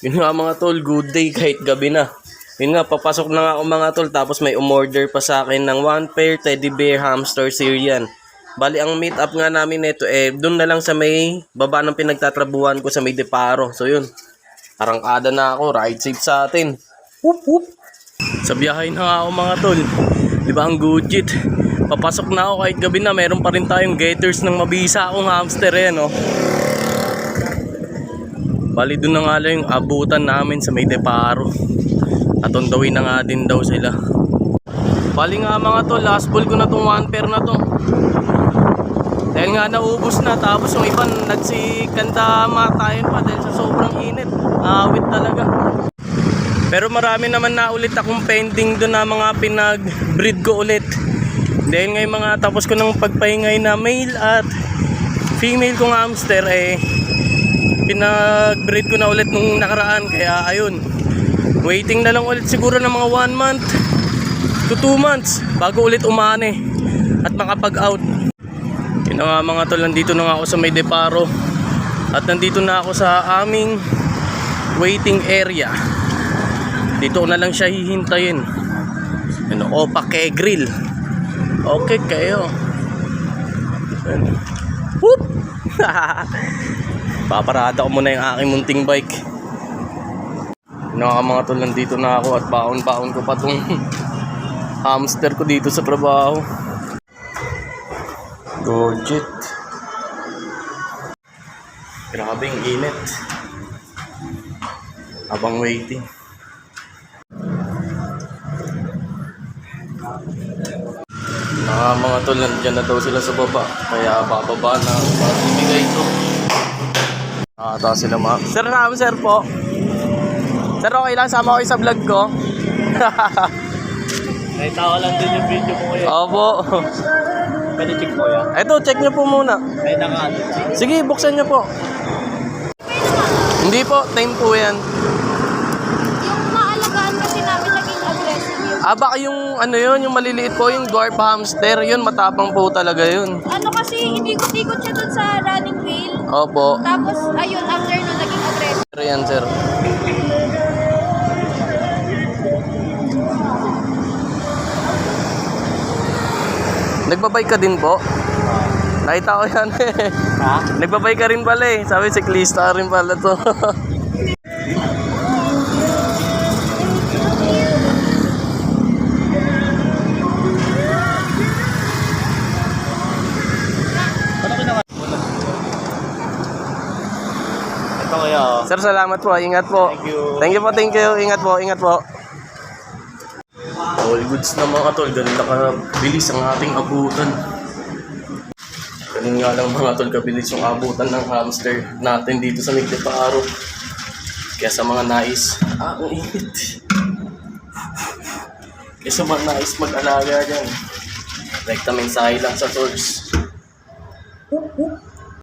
Yun nga mga tol, good day kahit gabi na. Yun nga, papasok na nga ako mga tol tapos may umorder pa sa akin ng one pair teddy bear hamster Syrian. Bali, ang meet up nga namin nito eh, doon na lang sa may baba ng pinagtatrabuhan ko sa may Deparo. So yun, arangkada na ako, ride safe sa atin. Whoop whoop. Sa biyahe na ako mga tol. Di ba ang gujit? Papasok na ako kahit gabi na, meron pa rin tayong gators ng mabisa akong hamster eh, no? Bali doon na nga lang yung abutan namin sa may Deparo. At on na nga din daw sila. Bali nga mga to, last ball ko na tong one pair na to. Dahil nga naubos na, tapos yung iba nagsikanda matayin pa dahil sa sobrang init. Awit talaga. Pero marami naman na ulit akong pending doon na mga pinag-breed ko ulit. Dahil ngayon mga tapos ko ng pagpahingay na male at female kong hamster eh pinag-breed ko na ulit nung nakaraan kaya ayun. Waiting na lang ulit siguro ng mga 1 month to 2 months bago ulit umani at makapag out yun nga mga tol nandito na nga ako sa may deparo at nandito na ako sa aming waiting area. Dito na lang siya hihintayin. Ano, opa ke grill. Okay kayo. Whoop! Paparada ko muna yung aking munting bike. Naka mga tol, nandito na ako at baon-baon ko pa tong hamster ko dito sa trabaho. Gojit. Grabing init. Habang waiting. Mga mga tol, nandiyan na daw sila sa baba. Kaya bababa na ibigay ko. Nakata sila ma. Sir Ram, sir po. Sir, okay lang. Sama ko kayo sa vlog ko. Nakita ko lang din yung video mo ngayon. Opo. Pwede check mo yan. Ito, check nyo po muna. Ay, naka-ano. Sige, buksan nyo po. Hindi po, time po yan. Yung maalagaan kasi namin yun. Ah, baka yung ano yun, yung maliliit po, yung dwarf hamster, yun, matapang po talaga yun. Ano kasi, inikot-ikot siya dun sa running wheel. Opo. Tapos, ayun, after nun, naging aggressive. Sir yan, sir. Nagbabay ka din po? Nakita ko yan eh. Ha? Nagbabay ka rin pala eh. Sabi, siklista rin pala to. Sir, salamat po. Ingat po. Thank you. Thank you po, thank you. Ingat po, ingat po. All goods na mga tol. Ganun na kabilis ang ating abutan. Ganun nga lang mga tol, kabilis yung abutan ng hamster natin dito sa Migdeparo. Kaya sa mga nais, ah, ang init. Kaya sa mga nais mag-alaga dyan, rekta mensahe lang sa source.